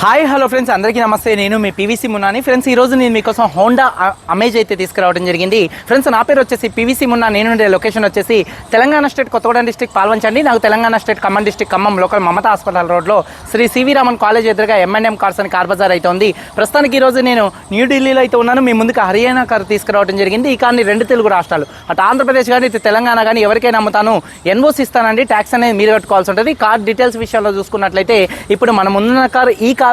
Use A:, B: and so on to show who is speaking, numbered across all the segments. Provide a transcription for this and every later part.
A: Hi hello friends. అందరికీ నమస్తే. నేను మీ పీవీసీ మున్నాని. ఫ్రెండ్స్ ఈ రోజు నేను మీకోసం హోండా అమేజ్ అయితే తీసుకురావడం జరిగింది. ఫ్రెండ్స్ నా పేరు వచ్చేసి పీవీసీ మున్నా. నేను ఉండే లొకేషన్ వచ్చేసి తెలంగాణ స్టేట్ కొత్తగూడెం డిస్టిక్ పాల్వంచండి నాకు Telangana state Khammam district Khammam local Mamata hospital రోడ్లో Shri C V Raman college ఎదురుగా ఎంఎన్ఎం కార్స్ అని కార్ బజార్ అయితే ఉంది. ప్రస్తుతానికి ఈ రోజు నేను న్యూఢిల్లీలో అయితే ఉన్నాను. మీ ముందుకు హర్యానా కార్ తీసుకురావడం జరిగింది. ఈ కార్ని రెండు తెలుగు రాష్ట్రాలు అటు ఆంధ్రప్రదేశ్ కానీ ఇటు తెలంగాణ కానీ ఎవరికైనా అమ్ముతాను. ఎన్ఓసి ఇస్తానండి. ట్యాక్స్ అనేది మీరు కట్టుకోవాల్సి ఉంటుంది. కార్ డీటెయిల్స్ విషయంలో చూసుకున్నట్లయితే ఇప్పుడు మనం ఉన్న కార్ ఈ కార్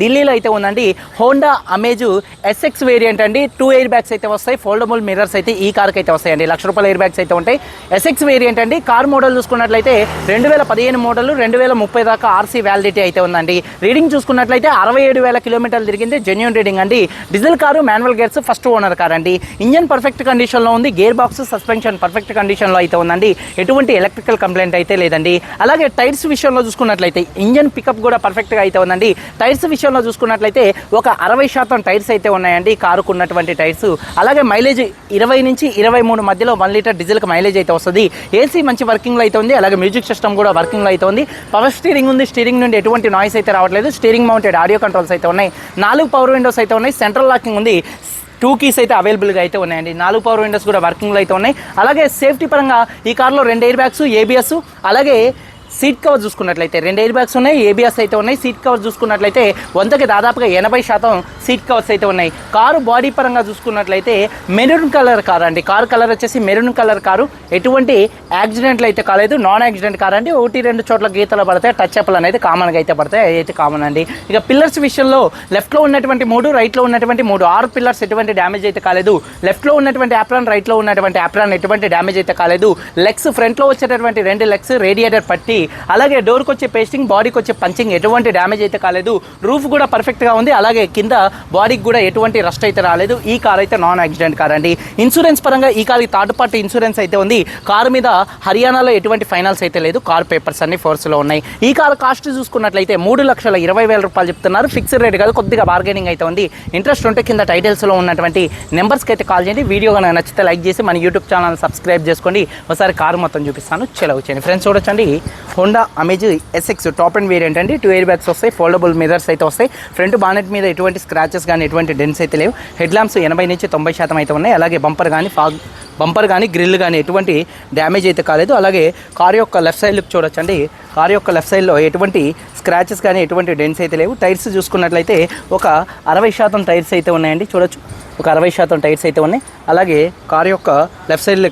A: ఢిల్లీలో అయితే ఉందండి. హోండా అమేజ్ ఎస్ఎక్స్ వేరియంట్ అండి. టూ ఎయిర్ బ్యాగ్స్ అయితే వస్తాయి. ఫోల్డబుల్ మిర్రర్స్ అయితే ఈ కార్కి అయితే వస్తాయండి. లక్ష రూపాయల ఎయిర్ బ్యాగ్స్ అయితే ఉంటాయి. ఎస్ఎక్స్ వేరియంట్ అండి. కార్ మోడల్ చూసుకున్నట్లయితే రెండు వేల పదిహేను మోడల్ రెండు వేల ముప్పై దాకా ఆర్సీ వ్యాలిడిటీ అయితే ఉందండి. రీడింగ్ చూసుకున్నట్లయితే అరవై ఏడు వేల కిలోమీటర్లు తిరిగింది. జెన్యున్ రీడింగ్ అండి. Diesel car manual gears first owner car అండి. ఇంజన్ పర్ఫెక్ట్ కండిషన్లో ఉంది. గేర్ బాక్స్ సస్పెన్షన్ పర్ఫెక్ట్ కండిషన్లో అయితే ఉందండి. ఎటువంటి ఎలక్ట్రికల్ కంప్లైంట్ అయితే లేదండి. అలాగే టైర్స్ విషయంలో చూసుకున్నట్లయితే ఇంజన్ పికప్ కూడా పర్ఫెక్ట్గా అయితే ఉందండి. టైర్స్ విషయంలో చూసుకున్నట్లయితే ఒక అరవై శాతం టైర్స్ అయితే ఉన్నాయండి కారుకు ఉన్నటువంటి టైర్స్. అలాగే మైలేజ్ ఇరవై నుంచి ఇరవై మూడు మధ్యలో వన్ లీటర్ డీజిల్కి మైలేజ్ అయితే వస్తుంది. ఏసీ మంచి వర్కింగ్లో అయితే ఉంది. అలాగే మ్యూజిక్ సిస్టమ్ కూడా వర్కింగ్లో అయితే ఉంది. పవర్ స్టీరింగ్ ఉంది. స్టీరింగ్ నుండి ఎటువంటి నాయిస్ అయితే రావట్లేదు. స్టీరింగ్ మౌంటెడ్ ఆడియో కంట్రోల్స్ అయితే ఉన్నాయి. నాలుగు పవర్ విండోస్ అయితే ఉన్నాయి. సెంట్రల్ లాకింగ్ ఉంది. టూ కీస్ అయితే అవైలబుల్గా అయితే ఉన్నాయండి. నాలుగు పవర్ విండోస్ కూడా వర్కింగ్లో అయితే ఉన్నాయి. అలాగే సేఫ్టీ పరంగా ఈ కార్లో రెండు ఎయిర్ బ్యాగ్స్ ఏబిఎస్ అలాగే సీట్ కవర్ చూసుకున్నట్లయితే రెండు ఎయిర్ బ్యాగ్స్ ఉన్నాయి ఏబిఎస్ అయితే ఉన్నాయి. సీట్ కవర్ చూసుకున్నట్లయితే వందకి దాదాపుగా ఎనభై శాతం సీట్ కవర్స్ అయితే ఉన్నాయి. కారు బాడీ పరంగా చూసుకున్నట్లయితే మెరూన్ కలర్ కార్ అండి. కారు కలర్ వచ్చేసి మెరూన్ కలర్ కారు. ఎటువంటి యాక్సిడెంట్లు అయితే కాలేదు. నాన్ యాక్సిడెంట్ కార్ అండి. ఒకటి రెండు చోట్ల గీతలు పడతాయి టచ్ అప్లు అనేది కామన్గా అయితే పడతాయి. అయితే కామన్ అండి. ఇక పిల్లర్స్ విషయంలో లెఫ్ట్లో ఉన్నటువంటి మూడు రైట్లో ఉన్నటువంటి మూడు. ఆరు పిల్లర్స్ ఎటువంటి డ్యామేజ్ అయితే కాలేదు. లెఫ్ట్లో ఉన్నటువంటి యాప్రాన్ రైట్లో ఉన్నటువంటి యాప్రాన్ ఎటువంటి డ్యామేజ్ అయితే కాలేదు. లెగ్స్ ఫ్రంట్లో వచ్చేటటువంటి రెండు లెగ్స్ రేడియేటర్ పట్టి అలాగే డోర్కి వచ్చే పేస్టింగ్ బాడీకి వచ్చే పంచింగ్ ఎటువంటి డ్యామేజ్ అయితే కాలేదు. రూఫ్ కూడా పర్ఫెక్ట్గా ఉంది. అలాగే కింద బాడీకి కూడా ఎటువంటి రస్ట్ అయితే రాలేదు. ఈ కార్ అయితే నాన్ యాక్సిడెంట్ కార్ అండి. ఇన్సూరెన్స్ పరంగా ఈ కార్కి థర్డ్ పార్టీ ఇన్సూరెన్స్ అయితే ఉంది. కారు మీద హర్యానాలో ఎటువంటి ఫైనాన్స్ అయితే లేదు. కార్ పేపర్స్ అన్ని ఫోర్స్లో ఉన్నాయి. ఈ కార్ కాస్ట్ చూసుకున్నట్లయితే మూడు లక్షల ఇరవై వేల రూపాయలు చెప్తున్నారు. ఫిక్స్డ్ రేట్ కాదు కొద్దిగా బార్గెనింగ్ అయితే ఉంది. ఇంట్రెస్ట్ ఉంటే కింద టైటిల్స్లో ఉన్నటువంటి నెంబర్స్కి అయితే కాల్ చేయండి. వీడియో కనుక నచ్చితే లైక్ చేసి మన యూట్యూబ్ ఛానల్ సబ్స్క్రైబ్ చేసుకోండి. ఒకసారి కారు మొత్తం చూపిస్తాను. చెలవు చేయండి. ఫ్రెండ్స్ చూడొచ్చండి. Honda Amaze SX top end variant అండి. టూ ఎయిర్ బ్యాగ్స్ వస్తాయి ఫోల్డబుల్ మిరర్స్ అయితే వస్తాయి. ఫ్రంట్ బానెట్ మీద ఎటువంటి స్క్రాచెస్ కానీ ఎటువంటి డెన్స్ అయితే లేవు. హెడ్ ల్యాంప్స్ ఎనభై నుంచి తొంభై శాతం అయితే ఉన్నాయి. అలాగే బంపర్ కానీ ఫాగ్ బంపర్ కానీ గ్రిల్ కానీ ఎటువంటి డ్యామేజ్ అయితే కాలేదు. అలాగే కార్ యొక్క లెఫ్ట్ సైడ్ లుక్ చూడొచ్చండి. కార్ యొక్క లెఫ్ట్ సైడ్లో ఎటువంటి స్క్రాచెస్ కానీ ఎటువంటి డెన్స్ అయితే లేవు. టైర్స్ చూసుకున్నట్లయితే ఒక అరవై శాతం టైర్స్ అయితే ఉన్నాయండి. చూడొచ్చు. ఒక అరవై శాతం టైర్స్ అయితే ఉన్నాయి. అలాగే కార్ యొక్క లెఫ్ట్ సైడ్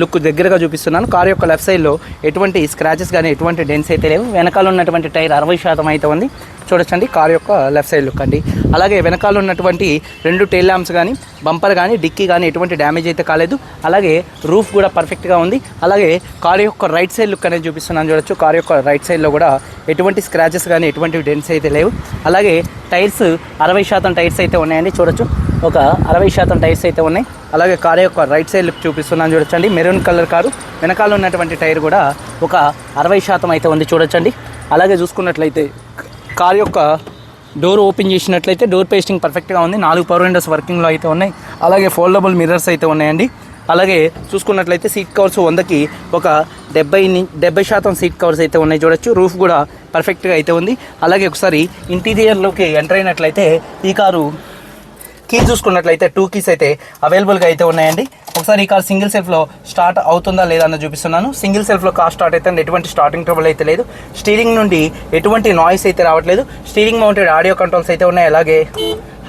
A: లుక్ దగ్గరగా చూపిస్తున్నాను. కార్ యొక్క లెఫ్ట్ సైడ్లో ఎటువంటి స్క్రాచెస్ కానీ ఎటువంటి డెన్స్ అయితే లేవు. వెనకాల ఉన్నటువంటి టైర్ అరవై శాతం అయితే ఉంది. చూడొచ్చండి కార్ యొక్క లెఫ్ట్ సైడ్ లుక్ అండి. అలాగే వెనకాల ఉన్నటువంటి రెండు టైల్ ల్యాంప్స్ కానీ బంపర్ కానీ డిక్కీ కానీ ఎటువంటి డ్యామేజ్ అయితే కాలేదు. అలాగే రూఫ్ కూడా పర్ఫెక్ట్గా ఉంది. అలాగే కార్ యొక్క రైట్ సైడ్ లుక్ అనేది చూపిస్తున్నాను. చూడొచ్చు కార్ యొక్క రైట్ సైడ్లో కూడా ఎటువంటి స్క్రాచెస్ కానీ ఎటువంటి డెన్స్ అయితే లేవు. అలాగే టైర్స్ అరవై శాతం టైర్స్ అయితే ఉన్నాయండి. చూడొచ్చు ఒక అరవై శాతం టైర్స్ అయితే ఉన్నాయి. అలాగే కార్ యొక్క రైట్ సైడ్ లుక్ చూపిస్తున్నాను చూడొచ్చండి. Maroon colour car. వెనకాల ఉన్నటువంటి టైర్ కూడా ఒక అరవై శాతం అయితే ఉంది చూడొచ్చండి. అలాగే చూసుకున్నట్లయితే కార్ యొక్క డోర్ ఓపెన్ చేసినట్లయితే డోర్ పేస్టింగ్ పర్ఫెక్ట్గా ఉంది. నాలుగు పవర్ విండోస్ వర్కింగ్లో అయితే ఉన్నాయి. అలాగే ఫోల్డబుల్ మిర్రర్స్ అయితే ఉన్నాయండి. అలాగే చూసుకున్నట్లయితే సీట్ కవర్స్ వందకి ఒక డెబ్బై ని- డెబ్బై శాతం సీట్ కవర్స్ అయితే ఉన్నాయి చూడొచ్చు. రూఫ్ కూడా పర్ఫెక్ట్గా అయితే ఉంది. అలాగే ఒకసారి ఇంటీరియర్లోకి ఎంటర్ అయినట్లయితే ఈ కారు కీ చూసుకున్నట్లయితే టూ కీస్ అయితే అవైలబుల్గా అయితే ఉన్నాయండి. ఒకసారి ఈ కార్ సింగిల్ సెల్ఫ్లో స్టార్ట్ అవుతుందా లేదా అని చూపిస్తున్నాను. సింగిల్ సెల్ఫ్లో కార్ స్టార్ట్ అయితే ఎటువంటి స్టార్టింగ్ ట్రబుల్ అయితే లేదు. స్టీరింగ్ నుండి ఎటువంటి నాయిస్ అయితే రావట్లేదు. స్టీరింగ్ మౌంటెడ్ ఆడియో కంట్రోల్స్ అయితే ఉన్నాయి. అలాగే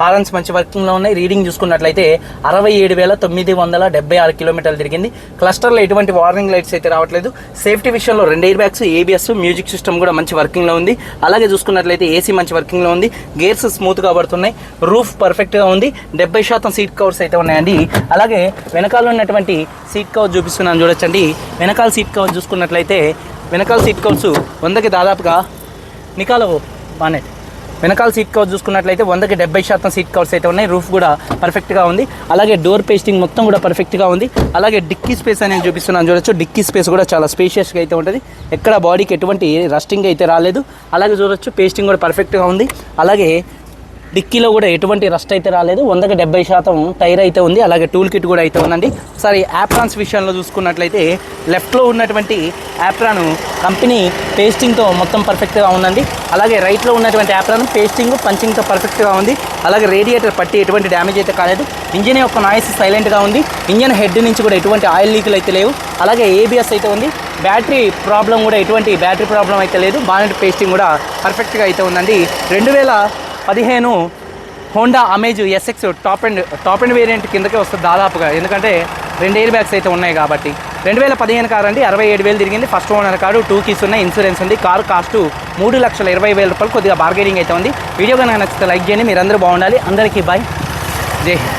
A: హారన్స్ మంచి వర్కింగ్లో ఉన్నాయి. రీడింగ్ చూసుకున్నట్లయితే అరవై ఏడు వేల తొమ్మిది వందల డెబ్బై ఆరు కిలోమీటర్లు తిరిగింది. క్లస్టర్లో ఎటువంటి వార్నింగ్ లైట్స్ అయితే రావట్లేదు. సేఫ్టీ విషయంలో రెండు air bags ABS music system కూడా మంచి వర్కింగ్లో ఉంది. అలాగే చూసుకున్నట్లయితే ఏసీ మంచి వర్కింగ్లో ఉంది. గేర్స్ స్మూత్గా పడుతున్నాయి. రూఫ్ పర్ఫెక్ట్గా ఉంది. డెబ్బై శాతం సీట్ కవర్స్ అయితే ఉన్నాయండి. అలాగే వెనకాల ఉన్నటువంటి సీట్ కవర్ చూపిస్తున్నాను చూడొచ్చండి. వెనకాల సీట్ కవర్ చూసుకున్నట్లయితే వెనకాల సీట్ కవర్స్ వందకి దాదాపుగా నికాలో బానెట్ వెనకాల సీట్ కవర్స్ చూసుకున్నట్లయితే వందకి డెబ్బై శాతం సీట్ కవర్స్ అయితే ఉన్నాయి. రూఫ్ కూడా పర్ఫెక్ట్గా ఉంది. అలాగే డోర్ పేస్టింగ్ మొత్తం కూడా పర్ఫెక్ట్గా ఉంది. అలాగే డిక్కీ స్పేస్ అనేది చూపిస్తున్నాను చూడొచ్చు. డిక్కీ స్పేస్ కూడా చాలా స్పేషియస్గా అయితే ఉంటుంది. ఎక్కడ బాడీకి ఎటువంటి రస్టింగ్ అయితే రాలేదు. అలాగే చూడొచ్చు పేస్టింగ్ కూడా పర్ఫెక్ట్గా ఉంది. అలాగే డిక్కీలో కూడా ఎటువంటి రస్ట్ అయితే రాలేదు. వందకి డెబ్బై శాతం టైర్ అయితే ఉంది. అలాగే టూల్ కిట్ కూడా అయితే ఉందండి. ఒకసారి యాప్రాన్స్ విషయంలో చూసుకున్నట్లయితే లెఫ్ట్లో ఉన్నటువంటి యాప్రాను కంపెనీ పేస్టింగ్తో మొత్తం పర్ఫెక్ట్గా ఉందండి. అలాగే రైట్లో ఉన్నటువంటి యాప్రాన్ పేస్టింగ్ పంచింగ్తో పర్ఫెక్ట్గా ఉంది. అలాగే రేడియేటర్ పట్టి ఎటువంటి డ్యామేజ్ అయితే కాలేదు. ఇంజిన్ యొక్క నాయిస్ సైలెంట్గా ఉంది. ఇంజిన్ హెడ్ నుంచి కూడా ఎటువంటి ఆయిల్ లీకులు అయితే లేవు. అలాగే ఏబిఎస్ అయితే ఉంది. బ్యాటరీ ప్రాబ్లం కూడా ఎటువంటి బ్యాటరీ ప్రాబ్లం అయితే లేదు. బానెట్ పేస్టింగ్ కూడా పర్ఫెక్ట్గా అయితే ఉందండి. రెండు వేల పదిహేను Honda Amaze SX top end top end variant కిందకే వస్తుంది దాదాపుగా. ఎందుకంటే రెండు ఎయిర్ బ్యాగ్స్ అయితే ఉన్నాయి కాబట్టి. రెండు వేల పదిహేను కారు అండి అరవై ఏడు వేలు తిరిగింది. First owner car two keys ఉన్నాయి ఇన్సూరెన్స్ ఉంది. కారు కాస్ట్ మూడు లక్షల ఇరవై వేల రూపాయలు కొద్దిగా బార్గెనింగ్ అయితే ఉంది. వీడియో కనుక నచ్చితే లైక్ చేయండి మీరందరూ బాగుండాలి. అందరికీ బాయ్ జై హింద్.